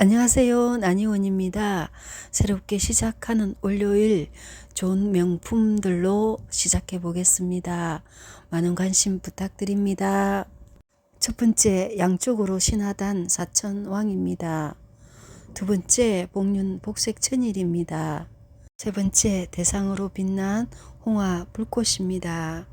안녕하세요. 나니원입니다. 새롭게 시작하는 월요일 좋은 명품들로 시작해 보겠습니다. 많은 관심 부탁드립니다. 첫 번째, 양쪽으로 신하단 사천왕입니다. 두 번째, 복륜 복색 천일입니다. 세 번째, 대상으로 빛난 홍화 불꽃입니다.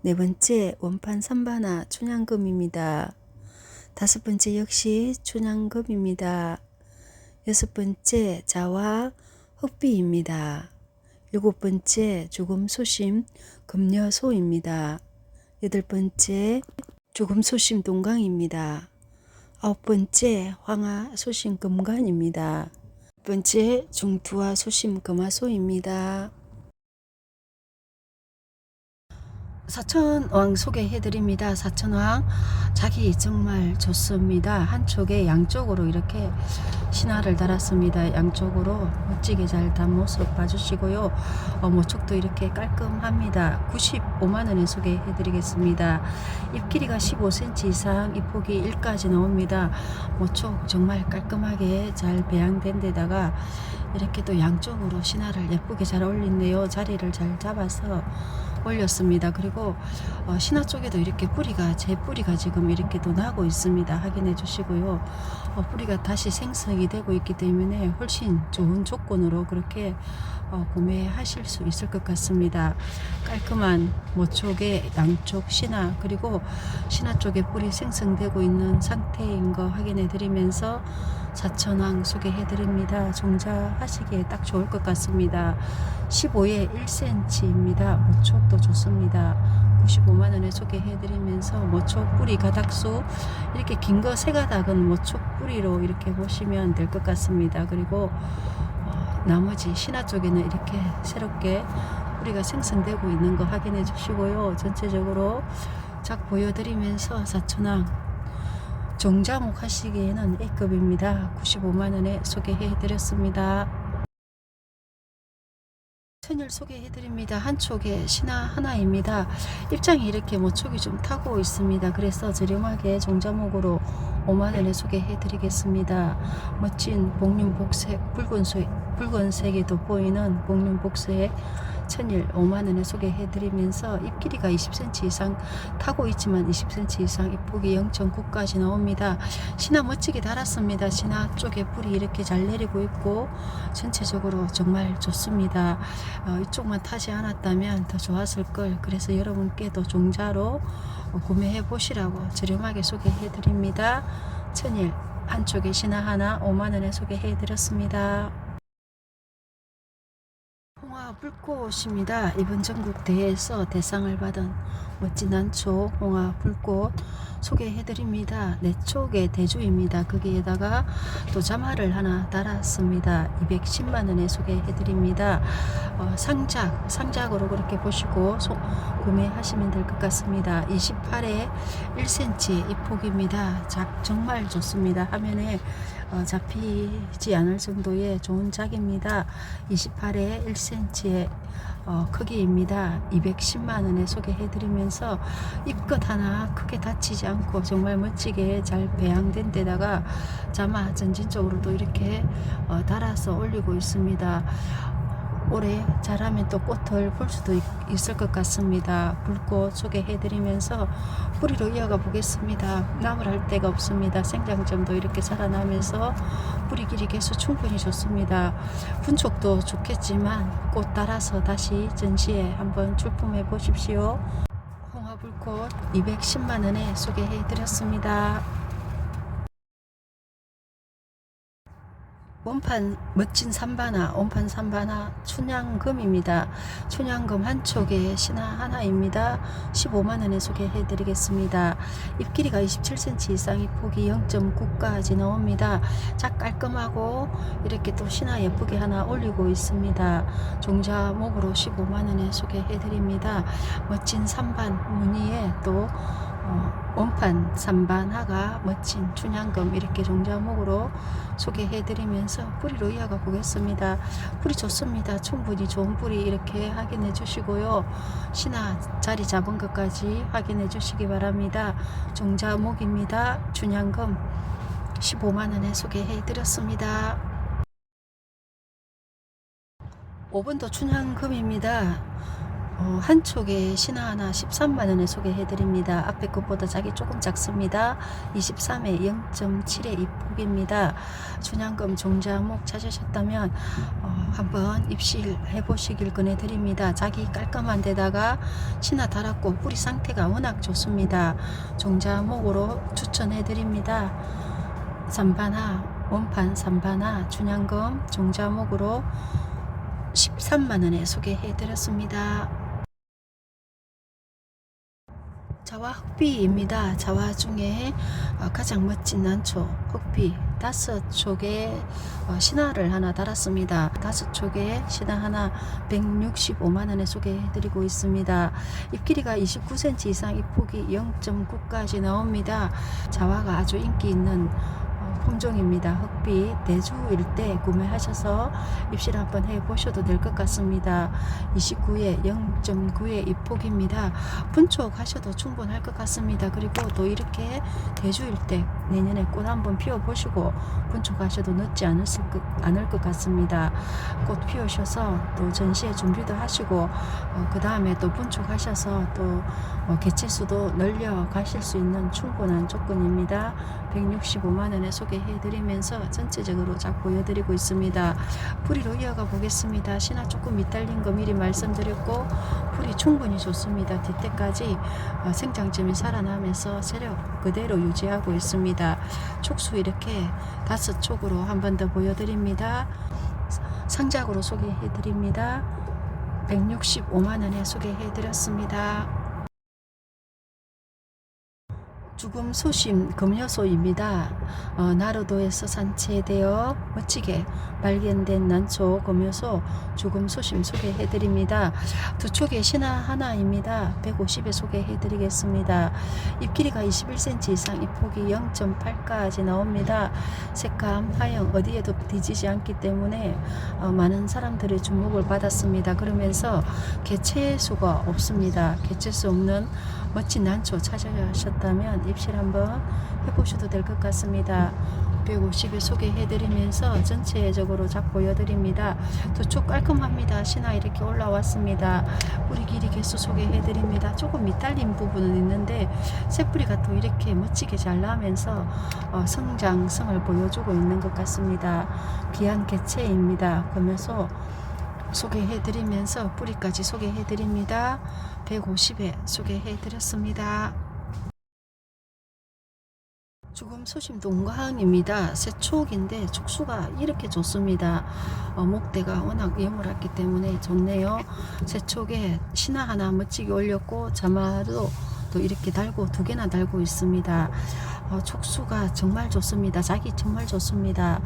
네 번째, 원판 삼바나 춘향금입니다. 다섯 번째 역시 춘향금입니다. 여섯 번째 자와 흑비입니다. 일곱 번째 죽음 소심 금여소입니다. 여덟 번째 죽음 소심 동강입니다. 아홉 번째 황하 소심 금관입니다. 첫 번째 중투와 소심 금화소입니다. 사천왕 소개해드립니다. 사천왕 자기 정말 좋습니다. 한쪽에 양쪽으로 이렇게 신화를 달았습니다. 양쪽으로 멋지게 잘 단 모습 봐주시고요. 어, 모촉도 이렇게 깔끔합니다. 95만원에 소개해드리겠습니다. 입 길이가 15cm 이상, 입 폭이 1까지 나옵니다. 모촉 정말 깔끔하게 잘 배양된 데다가 이렇게 또 양쪽으로 신화를 예쁘게 잘 올린네요. 자리를 잘 잡아서 올렸습니다. 그리고 어, 신화 쪽에도 이렇게 뿌리가 제 뿌리가 지금 이렇게 또 나고 있습니다. 확인해 주시고요. 어, 뿌리가 다시 생성이 되고 있기 때문에 훨씬 좋은 조건으로 그렇게 어, 구매하실 수 있을 것 같습니다. 깔끔한 모촉의 양쪽 신화 그리고 신화 쪽에 뿌리 생성되고 있는 상태인 거 확인해 드리면서 사천왕 소개해 드립니다. 종자하시기에 딱 좋을 것 같습니다. 15에 1cm입니다. 모촉도 좋습니다. 95만원에 소개해드리면서 모촉 뿌리 가닥수 이렇게 긴 거 세 가닥은 모촉 뿌리로 이렇게 보시면 될 것 같습니다. 그리고 어, 나머지 신화 쪽에는 이렇게 새롭게 뿌리가 생성되고 있는 거 확인해 주시고요. 전체적으로 작 보여드리면서 사천왕 종자목 하시기에는 A급입니다. 95만원에 소개해 드렸습니다. 천일 소개해드립니다. 한쪽에 신화 하나입니다. 입장이 이렇게 모촉이 좀 타고 있습니다. 그래서 저렴하게 종자목으로 5만원에 소개해드리겠습니다. 멋진 복륜 복색 붉은색, 붉은색이 돋보이는 복륜 복색 천일 5만원에 소개해드리면서 입 길이가 20cm 이상 타고 있지만 20cm 이상 입폭이 0.9까지 나옵니다. 신화 멋지게 달았습니다. 신화 쪽에 불이 이렇게 잘 내리고 있고 전체적으로 정말 좋습니다. 어, 이쪽만 타지 않았다면 더 좋았을 걸. 그래서 여러분께도 종자로 어, 구매해 보시라고 저렴하게 소개해 드립니다. 천일 한쪽에 신화 하나 5만원에 소개해 드렸습니다. 홍화 불꽃입니다. 이번 전국 대회에서 대상을 받은 멋진 난초 홍화 불꽃 소개해드립니다. 내 쪽의 대주입니다. 거기에다가 또 자마를 하나 달았습니다. 210만원에 소개해드립니다. 어, 상작, 상작으로 그렇게 보시고 소, 구매하시면 될 것 같습니다. 28에 1cm 입폭입니다. 작 정말 좋습니다. 화면에 어, 잡히지 않을 정도의 좋은 작입니다. 28에 1cm의 어, 크기입니다. 210만 원에 소개해드리면서 입끝 하나 크게 다치지 않고 정말 멋지게 잘 배양된 데다가 자마 전진 쪽으로도 이렇게 어, 달아서 올리고 있습니다. 올해 잘하면 또 꽃을 볼 수도 있, 있을 것 같습니다. 불꽃 소개해 드리면서 뿌리로 이어가 보겠습니다. 나물 할 데가 없습니다. 생장점도 이렇게 살아나면서 뿌리 길이 개수 충분히 좋습니다. 분촉도 좋겠지만 꽃 따라서 다시 전시에 한번 출품해 보십시오. 홍화불꽃 210만원에 소개해 드렸습니다. 원판 멋진 삼바나 원판 삼바나 춘향금입니다. 춘향금 한쪽에 신화 하나입니다. 15만원에 소개해 드리겠습니다. 입 길이가 27cm 이상 입 폭이 0.9까지 나옵니다. 작 깔끔하고 이렇게 또 신화 예쁘게 하나 올리고 있습니다. 종자목으로 15만원에 소개해 드립니다. 멋진 삼반 무늬에 또 어, 원판 삼반 하가 멋진 춘향금 이렇게 종자목으로 소개해드리면서 뿌리로 이어가 보겠습니다. 뿌리 좋습니다. 충분히 좋은 뿌리 이렇게 확인해 주시고요. 신화 자리 잡은 것까지 확인해 주시기 바랍니다. 종자목입니다. 춘향금 15만 원에 소개해 드렸습니다. 5번도 춘향금입니다. 어, 한쪽에 신화 하나 13만 원에 소개해 드립니다. 앞에 것보다 자기 조금 작습니다. 23에 0.7의 입폭입니다. 춘향금 종자목 찾으셨다면 어, 한번 입실해 보시길 권해 드립니다. 자기 깔끔한 데다가 신화 달았고 뿌리 상태가 워낙 좋습니다. 종자목으로 추천해 드립니다. 삼반하 원판 삼반하 춘향금 종자목으로 13만 원에 소개해 드렸습니다. 자와 흑비입니다. 자와 중에 어, 가장 멋진 난초 흑비 다섯 촉에 어, 신화를 하나 달았습니다. 다섯 촉에 신화 하나 165만 원에 소개해 드리고 있습니다. 잎 길이가 29cm 이상 잎 폭이 0.9까지 나옵니다. 자화가 아주 인기 있는 어, 품종입니다. 흑비 대주일 때 구매하셔서 입실 한번 해 보셔도 될 것 같습니다. 29에 0.9의 입폭입니다. 분촉하셔도 충분할 것 같습니다. 그리고 또 이렇게 대주일 때 내년에 꽃 한번 피워 보시고 분촉하셔도 늦지 않을 것, 않을 것 같습니다. 꽃 피우셔서 또 전시회 준비도 하시고 그 다음에 또 분촉하셔서 또 어, 개체수도 늘려 가실 수 있는 충분한 조건입니다. 165만 원에 소개해 드리면서 전체적으로 작 보여드리고 있습니다. 뿌리로 이어가 보겠습니다. 신화 조금 밑달린 거 미리 말씀드렸고 뿌리 충분히 좋습니다. 뒤때까지 어, 생장점이 살아나면서 세력 그대로 유지하고 있습니다. 촉수 이렇게 다섯 촉으로 한 번 더 보여드립니다. 상작으로 소개해 드립니다. 165만 원에 소개해 드렸습니다. 죽음 소심 금요소입니다. 어, 나로도에서 산채되어 멋지게 발견된 난초 금요소 죽음 소심 소개해 드립니다. 두 촉의 신화 하나입니다. 150에 소개해 드리겠습니다. 잎 길이가 21cm 이상 잎 폭이 0.8까지 나옵니다. 색감, 하영 어디에도 뒤지지 않기 때문에 어, 많은 사람들의 주목을 받았습니다. 그러면서 개체 수가 없습니다. 개체 수 없는 멋진 난초 찾아가셨다면 입실 한번 해보셔도 될 것 같습니다. 150에 소개해드리면서 전체적으로 작 보여드립니다. 두쪽 깔끔합니다. 신화 이렇게 올라왔습니다. 뿌리 길이 개수 소개해드립니다. 조금 밑달린 부분은 있는데 새뿌리가 또 이렇게 멋지게 잘 나면서 어, 성장성을 보여주고 있는 것 같습니다. 귀한 개체입니다. 그러면서 소개해드리면서 뿌리까지 소개해드립니다. 150에 소개해드렸습니다. 죽음 소심 동과항입니다. 새촉인데 촉수가 이렇게 좋습니다. 어, 목대가 워낙 예물했기 때문에 좋네요. 새촉에 신화 하나 멋지게 올렸고 자마도 또 이렇게 달고 두 개나 달고 있습니다. 어, 촉수가 정말 좋습니다. 자기 정말 좋습니다.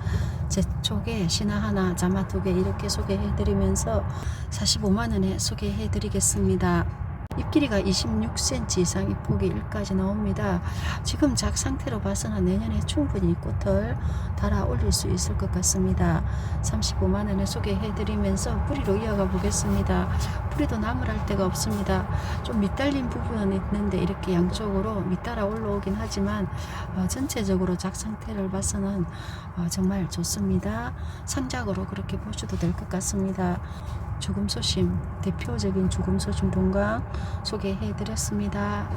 제 쪽에 신화 하나, 자마 두 개 이렇게 소개해드리면서 45만 원에 소개해드리겠습니다. 잎 길이가 26cm 이상 잎 폭이 1까지 나옵니다. 지금 작 상태로 봐서는 내년에 충분히 꽃을 달아 올릴 수 있을 것 같습니다. 35만 원에 소개해드리면서 뿌리로 이어가 보겠습니다. 뿌리도 나무랄 데가 없습니다. 좀 밑달린 부분은 있는데 이렇게 양쪽으로 밑따라 올라오긴 하지만 어, 전체적으로 작 상태를 봐서는 어, 정말 좋습니다. 상작으로 그렇게 보셔도 될 것 같습니다. 죽음 소심 대표적인 죽음 소심 동강 소개해 드렸습니다.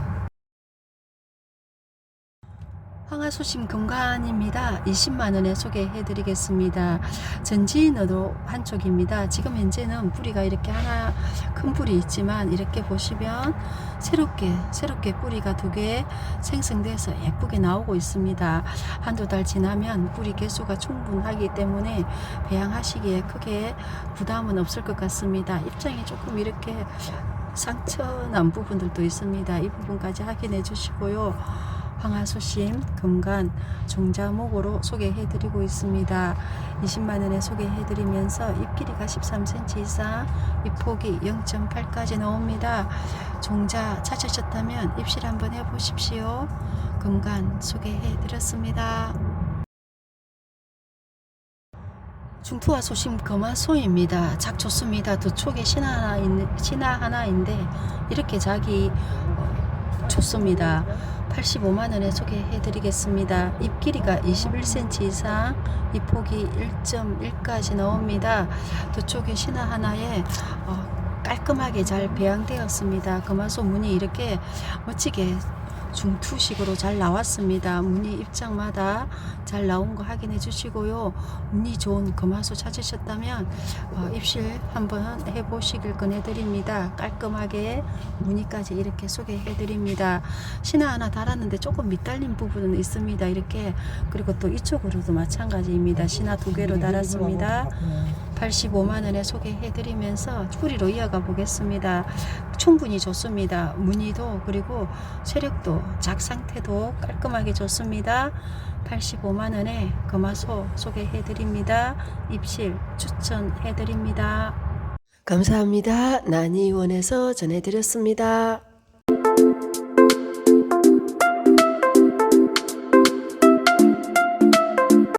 황하소심 금관입니다. 20만 원에 소개해 드리겠습니다. 전지인으로 한쪽입니다. 지금 현재는 뿌리가 이렇게 하나 큰 뿌리 있지만 이렇게 보시면 새롭게 새롭게 뿌리가 두 개 생성돼서 예쁘게 나오고 있습니다. 한두 달 지나면 뿌리 개수가 충분하기 때문에 배양하시기에 크게 부담은 없을 것 같습니다. 입장이 조금 이렇게 상처 난 부분들도 있습니다. 이 부분까지 확인해 주시고요. 황하수심, 금간, 종자목으로 소개해드리고 있습니다. 20만원에 소개해드리면서 잎 길이가 13cm 이상, 잎 폭이 0.8까지 나옵니다. 종자 찾으셨다면 입실 한번 해보십시오. 금간 소개해드렸습니다. 중투와 소심 거마소입니다. 작 좋습니다. 두 촉에 신화 하나 있는 신화 하나인데 이렇게 작이 어, 좋습니다. 85만 원에 소개해 드리겠습니다. 잎 길이가 21cm 이상, 잎 폭이 1.1까지 나옵니다. 두 쪽에 신화 하나에 어, 깔끔하게 잘 배양되었습니다. 금화소 문이 이렇게 멋지게 중투식으로 잘 나왔습니다. 무늬 입장마다 잘 나온 거 확인해 주시고요. 무늬 좋은 금화소 찾으셨다면 어, 입실 한번 해보시길 권해드립니다. 깔끔하게 무늬까지 이렇게 소개해 드립니다. 신화 하나 달았는데 조금 밑달린 부분은 있습니다. 이렇게 그리고 또 이쪽으로도 마찬가지입니다. 신화 두 개로 달았습니다. 85만 원에 소개해 드리면서 뿌리로 이어가 보겠습니다. 충분히 좋습니다. 무늬도 그리고 세력도 작 상태도 깔끔하게 좋습니다. 85만 원에 금화소 소개해 드립니다. 입실 추천해 드립니다. 감사합니다. 난이원에서 전해 드렸습니다.